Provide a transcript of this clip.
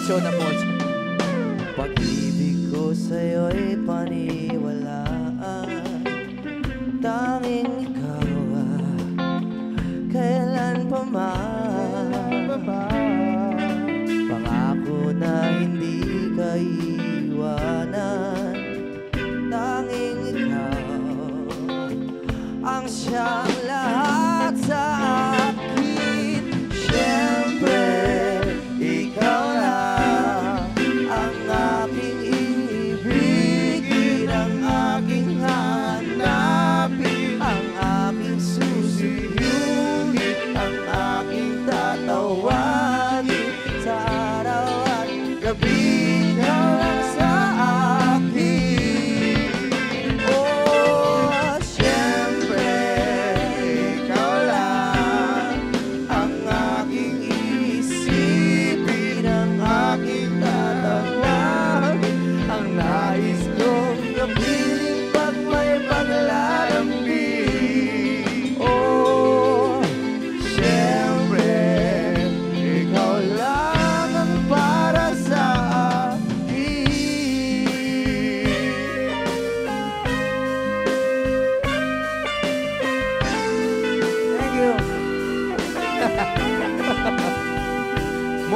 Poncho na Poncho. Pag-ibig ko sa'yo'y paniwalaan. Tanging ikaw ah, kailan pa man? Pangako na hindi ka iwanan Tanging ikaw ang siyang lahat sa'yo